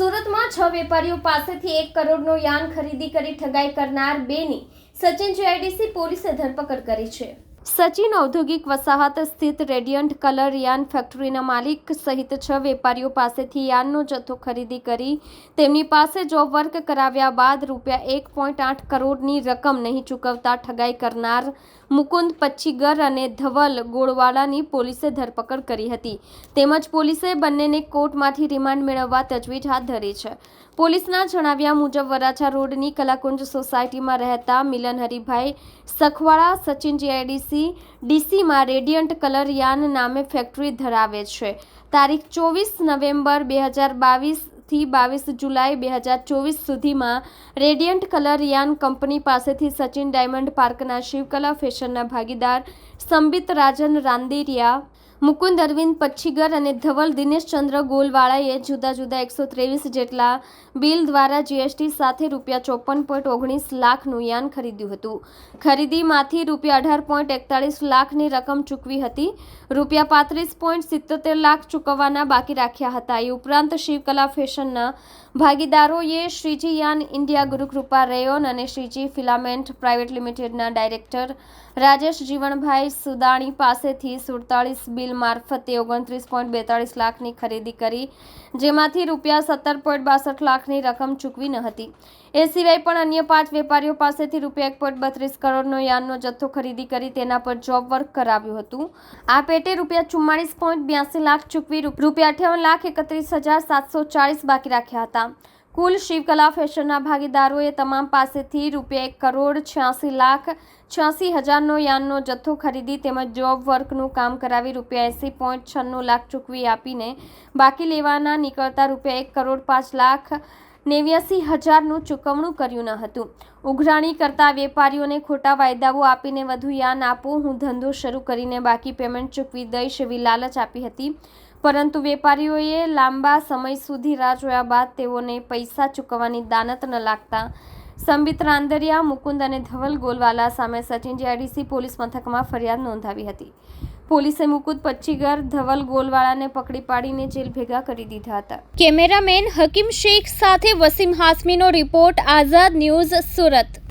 સુરતમાં છ વેપારીઓ પાસેથી એક કરોડનો યાન ખરીદી કરી ઠગાઈ કરનાર બેની સચિન જીઆઈડીસી પોલીસે ધરપકડ કરી છે. સચિન ઔદ્યોગિક વસાહત સ્થિત રેડિયન્ટ કલર યાન ફેક્ટરીના માલિક સહિત છ વેપારીઓ પાસેથી યાનનો જથ્થો ખરીદી કરી તેમની પાસે જોબ વર્ક કરાવ્યા બાદ રૂપિયા એક પોઈન્ટ આઠ કરોડની રકમ નહીં ચૂકવતા ઠગાઈ કરનાર મુકુંદ પચ્છીગર અને ધવલ ગોળવાળાની પોલીસે ધરપકડ કરી હતી. તેમજ પોલીસે બંનેને કોર્ટમાંથી રિમાન્ડ મેળવવા તજવીજ હાથ ધરી છે. પોલીસના જણાવ્યા મુજબ વરાછા રોડની કલાકુંજ સોસાયટીમાં રહેતા મિલન હરિભાઈ સખવાળા, સચિન જીઆઈડીસી ડીસીમાં રેડિયન્ટ કલર યાન નામે ફેક્ટરી ધરાવે છે. તારીખ ચોવીસ નવેમ્બર બે હજાર બાવીસથી બાવીસ જુલાઈ બે હજાર ચોવીસ સુધીમાં રેડિયન્ટ કલર યાન કંપની પાસેથી સચિન ડાયમંડ પાર્કના શિવકલા ફેશનના ભાગીદાર સંબિત રાજન રાંદેરિયા મુકુંદ અરવિંદ પચ્છીગર અને ધવલ દિનેશચંદ્ર ગોલવાળાએ જુદા જુદા એકસો ત્રેવીસ જેટલા બિલ દ્વારા જીએસટી સાથે રૂપિયા ચોપન પોઈન્ટ ઓગણીસ લાખનું યાન ખરીદ્યું હતું. ખરીદીમાંથી રૂપિયા અઢાર પોઈન્ટ એકતાળીસ લાખની રકમ ચૂકવી હતી. રૂપિયા પાંત્રીસ પોઈન્ટ સિત્તોતેર લાખ ચૂકવવાના બાકી રાખ્યા હતા. એ ઉપરાંત શિવકલા ફેશનના ભાગીદારોએ Shreeji yarn India Gurukripa rayon અને શ્રીજી ફિલામેન્ટ પ્રાઇવેટ લિમિટેડના ડાયરેક્ટર રાજેશ જીવણભાઈ સુદાણી પાસેથી સુડતાળીસ બિલ મારફતે ઓગણત્રીસ પોઈન્ટ બેતાળીસ લાખની ખરીદી કરી, જેમાંથી રૂપિયા સત્તર પોઈન્ટ બાસઠ લાખની રકમ ચૂકવી ન હતી. એ સિવાય પણ અન્ય પાંચ વેપારીઓ પાસેથી રૂપિયા એક પોઈન્ટ બત્રીસ કરોડનો યાનનો જથ્થો ખરીદી કરી તેના પર જોબ વર્ક કરાવ્યું હતું. આ પેટે રૂપિયા ચુમ્માળીસ પોઈન્ટ બ્યાસી લાખ ચૂકવી રૂપિયા અઠ્યાવન લાખ એકત્રીસ હજાર સાતસો ચાળીસ બાકી રાખ્યા હતા. કુલ શિવકલા ફેશનના ભાગીદારોએ તમામ પાસેથી રૂપિયા એક કરોડ છ્યાસી લાખ છ્યાસી હજારનો યાનનો જથ્થો ખરીદી તેમજ જોબ વર્કનું કામ કરાવી રૂપિયા એંસી પોઈન્ટ છન્નું લાખ ચૂકવી આપીને બાકી લેવાના નીકળતા રૂપિયા એક કરોડ પાંચ લાખ નેવ્યાસી હજારનું ચૂકવણું કર્યું ન હતું. ઉઘરાણી કરતા વેપારીઓને ખોટા વાયદાઓ આપીને વધુ યાન આપો, હું ધંધો શરૂ કરીને બાકી પેમેન્ટ ચૂકવી દઈશ એવી લાલચ આપી હતી. પરંતુ વેપારીઓએ લાંબા સમય સુધી રાહ જોયા બાદ તેઓને પૈસા ચૂકવવાની દાનત ન લાગતા સંબિત રાંદરિયા, મુકુંદ અને ધવલ ગોલવાલા સામે સચિન જીઆઈડીસી પોલીસ મથકમાં ફરિયાદ નોંધાવી હતી. પોલીસે મુકુદ, પચ્ચીગર, ધવલ ગોલવાળાને પકડી પાડીને જેલ ભેગા કરી દીધા હતા. કેમેરામેન હકીમ શેખ સાથે વસીમ હાસમીનો રિપોર્ટ, આઝાદ ન્યૂઝ સુરત.